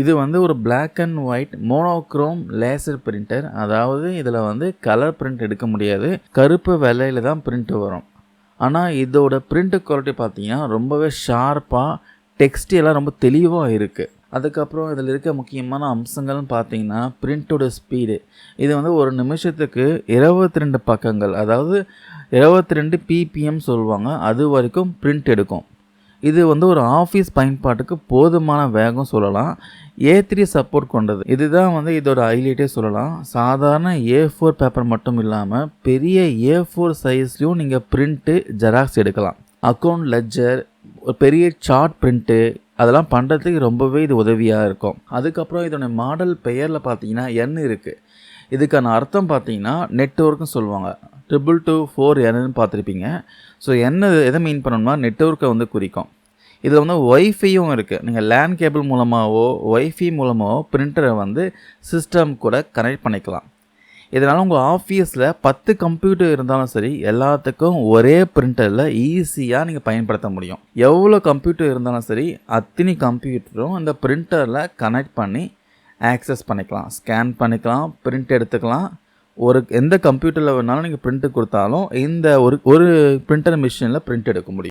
இது வந்து ஒரு black and white monochrome laser printer அதாவது இதில் வந்து கலர் பிரிண்ட் எடுக்க முடியாது. கருப்பு வெள்ளையில் தான் பிரிண்ட் வரும். ஆனால் இதோட பிரிண்ட் குவாலிட்டி பார்த்தீங்கன்னா ரொம்பவே ஷார்ப்பாக டெக்ஸ்ட் எல்லாம் ரொம்ப தெளிவாக இருக்குது அதுக்கப்புறம் இதில் இருக்க முக்கியமான அம்சங்கள்னு பார்த்தீங்கன்னா பிரிண்ட்டோட ஸ்பீடு இது வந்து ஒரு நிமிஷத்துக்கு இருபத்தி ரெண்டு பக்கங்கள் அதாவது இருபத்தி ரெண்டு பிபிஎம் சொல்லுவாங்க அது வரைக்கும் பிரிண்ட் எடுக்கும். இது வந்து ஒரு ஆஃபீஸ் பயன்பாட்டுக்கு போதுமான வேகம் சொல்லலாம். ஏ த்ரீ சப்போர்ட் கொண்டது. இதுதான் வந்து இதோட ஹைலைட்டே சொல்லலாம். சாதாரண ஏ ஃபோர் பேப்பர் மட்டும் இல்லாமல் பெரிய ஏ ஃபோர் சைஸ்லேயும் நீங்கள் பிரிண்ட்டு ஜெராக்ஸ் எடுக்கலாம். அக்கௌண்ட் லெஜர் ஒரு பெரிய சார்ட் பிரிண்ட்டு அதெல்லாம் பண்ணுறதுக்கு ரொம்பவே இது உதவியாக இருக்கும். அதுக்கப்புறம் இதோட மாடல் பெயரில் பார்த்தீங்கன்னா என் இருக்குது இதுக்கான அர்த்தம் பார்த்தீங்கன்னா நெட்ஒர்க்குன்னு சொல்லுவாங்க. ட்ரிபிள் டூ ஃபோர் என்னன்னு பார்த்துருப்பீங்க. ஸோ என்ன எதை மீன் பண்ணணும்னா நெட்ஒர்க்கை வந்து குறிக்கும். இதில் வந்து ஒய்ஃபையும் இருக்குது நீங்கள் லேண்ட் கேபிள் மூலமாகவோ ஒய்ஃபை மூலமாகவோ பிரிண்டரை வந்து சிஸ்டம் கூட கனெக்ட் பண்ணிக்கலாம். இதனால் உங்கள் ஆஃபீஸில் பத்து கம்ப்யூட்டர் இருந்தாலும் சரி எல்லாத்துக்கும் ஒரே பிரிண்டரில் ஈஸியாக நீங்கள் பயன்படுத்த முடியும். எவ்வளோ கம்ப்யூட்டர் இருந்தாலும் சரி அத்தனை கம்ப்யூட்டரும் அந்த பிரிண்டரில் கனெக்ட் பண்ணி ஆக்சஸ் பண்ணிக்கலாம். ஸ்கேன் பண்ணிக்கலாம் பிரிண்ட் எடுத்துக்கலாம். ஒரு எந்த கம்ப்யூட்டரில் வேணாலும் நீங்கள் பிரிண்ட்டு கொடுத்தாலும் இந்த ஒரு ஒரு பிரிண்டர் மிஷினில் பிரிண்ட் எடுக்க முடியும்.